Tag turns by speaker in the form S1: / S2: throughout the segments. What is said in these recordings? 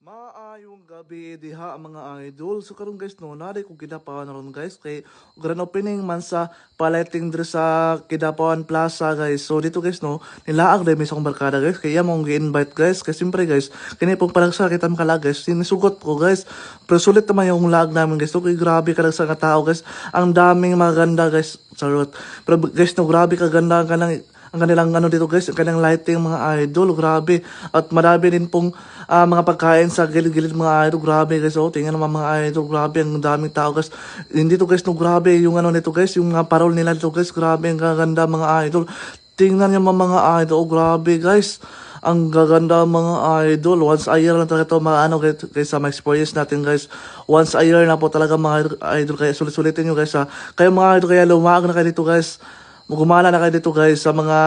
S1: Maayong gabi diha mga idol. So karon guys no, nari ko kidapawan ron guys kay grand opening man sa palating dre sa Kidapawan Plaza guys. So dito guys no, nilaag dai misong barkada guys. Kaya mong gi-invite guys kasi siyempre guys, kini pong parang sa kita makala guys, sinisugot ko guys. Pero sulit naman yung lag namin guys. So kay grabe ka sa tao guys. Ang daming maganda guys. Charot. Pero guys no, grabe kaganda ka lang ang kanilang ano dito guys, ang kanilang lighting mga idol, grabe. At marami din pong ah, mga pagkain sa gilid-gilid mga idol, grabe guys. Oh, tingnan naman mga idol, grabe ang daming tao guys. Hindi to guys, no, grabe yung ano nito guys, yung mga parol nila dito guys, grabe ang gaganda mga idol. Tingnan niyo mga idol, oh, grabe guys. Ang gaganda mga idol. Once a year lang talaga ito mga ano guys, guys sa mga experience natin guys. Once a year na po talaga mga idol. Kaya sulit-sulitin nyo guys ha. Kayo mga idol, kaya lumaag na kayo dito guys. Gumala na kayo dito guys sa mga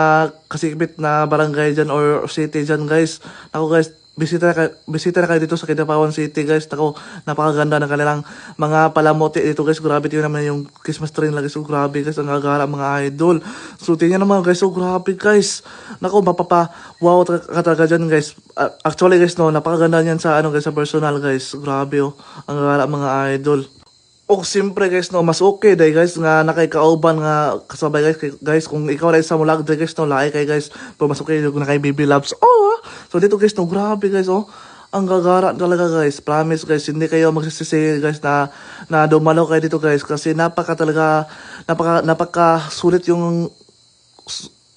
S1: kasikbit na barangay dyan or city dyan guys. Ako guys, bisita na kayo, bisita na kayo dito sa Kidapawan City guys. Ako, napakaganda ng kanilang mga palamote dito guys. Grabe tingnan naman yung Christmas tree nila guys. So, grabe guys, ang gagara mga idol. So tingnan naman guys, so grabe guys. Nako, mapapa, wow ka talaga dyan guys. Actually guys, no, napakaganda niyan sa ano guys, sa personal guys. Grabe oh, ang gagara mga idol. O siyempre guys no, mas okay dahil guys nga nakay kauban nga kasabay guys kay- guys kung ikaw rin sa mulag dahil guys no, lahi kay guys pero mas okay kung nakay baby loves. Oh, so dito guys no, grabe guys oh. Ang gagara talaga guys. Promise guys, hindi kayo magsisisi guys na na dumalo kayo dito guys kasi napaka talaga napaka napaka sulit yung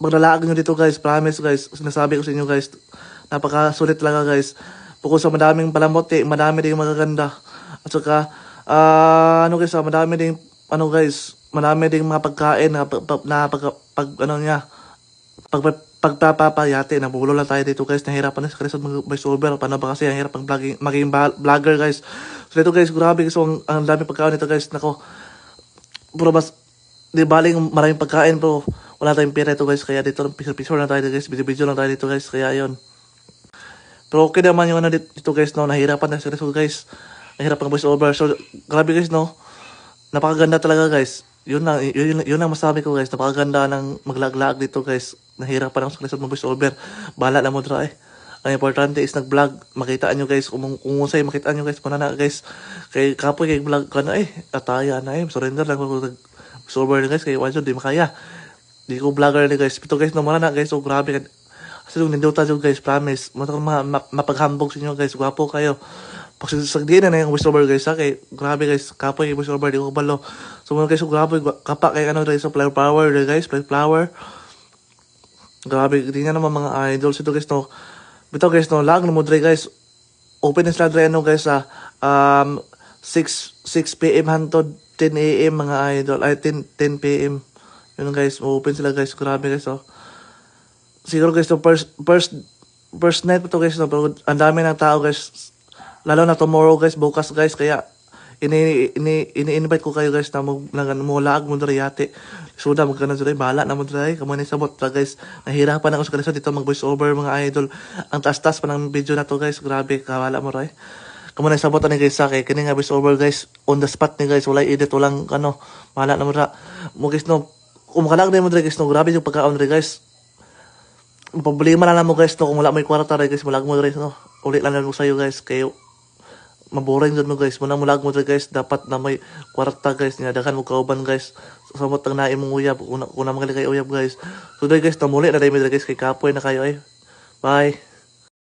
S1: maglalaag nyo dito guys. Promise guys. Sinasabi ko sa inyo guys. Napaka sulit talaga guys. Bukod sa madaming palamote, madami din magaganda. At saka, ah, ano guys, ah, madami din, ano guys, madami din mga pagkain na, pag, pag- na pag, pag, ano niya, pag, pag pagpapapayate, nabulo lang tayo dito guys, nahirapan na sa Quezon mag over, paano ba kasi ang hirap vlogging, maging vlogger guys. So dito guys, grabe guys, so, ang, ang dami pagkain nito guys, nako, puro mas, di baling maraming pagkain pero wala tayong pera ito guys, kaya dito pisor-pisor lang tayo guys, video-video lang tayo dito guys, kaya yon Pero okay naman yung ano dito, guys, no, nahirapan na seryoso guys, nahirapan ng voice over, so grabe guys, no, napakaganda talaga guys. Yun lang, yun, yun, lang masabi ko guys. Napakaganda ng maglaglag dito guys. Nahirapan ako sa kalisod mo voice over. Bahala na mo dra eh. Ang importante is nag-vlog. Makita nyo guys. Kung, kung usay, makita nyo guys. Muna na guys. Kay kapoy kay vlog ka na eh. Ataya na eh. Surrender lang voice over na guys. Kay Wanjo, di makaya. Di ko vlogger ni guys. Pito guys, no, muna na guys. So grabe. Kasi nung ninduta dyan guys, promise. Matang ma ma mapaghambog sa inyo guys. Gwapo kayo. Pag sagdi na na yung voiceover guys ha, kay grabe guys, kapoy yung voiceover, di ko kabalo. So mga guys, grabe, kapak kay ano guys, so flower power guys, flower flower. Grabe, di nga naman mga idols ito guys, no. Bitaw guys, no, lag na mo dre guys. Open is lang dre ano guys ha, um, 6, 6 p.m. hantod 10 a.m. mga idol, ay 10, 10 p.m. Yun guys, open sila guys, grabe guys, oh siguro guys to first first first night pa to guys no? Pero ang dami ng tao guys. Lalo na tomorrow guys bukas guys kaya ini ini ini-invite ko kayo guys na mo na mo laag mo diri yate suda magkana diri bahala na mo diri kamo ni sabot ta guys. Nahirapan ako sa kanila. Dito mag voice over mga idol. Ang taas-taas pa ng video na to guys. Grabe kawala mo ray kamo na sabot ni guys sa kay kini nga voice over guys on the spot ni guys. Wala edit walang ano bahala na mo ra. Mo guys no kung makalag na mo diri guys no grabe yung pagkaon diri guys problema na lang mo guys no kung wala may kwarta rin guys mulag mo guys no? Ulit lang lang mo sa'yo guys kayo. Maboring dun mo guys. Muna mulag mo dyan guys dapat na may kwarta guys niyadakan mo kauban guys. Samot ang naim mong uyab kung, na- na mga kayo uyab guys. So dahil guys namuli na dahil guys kay kapoy na kayo eh. Bye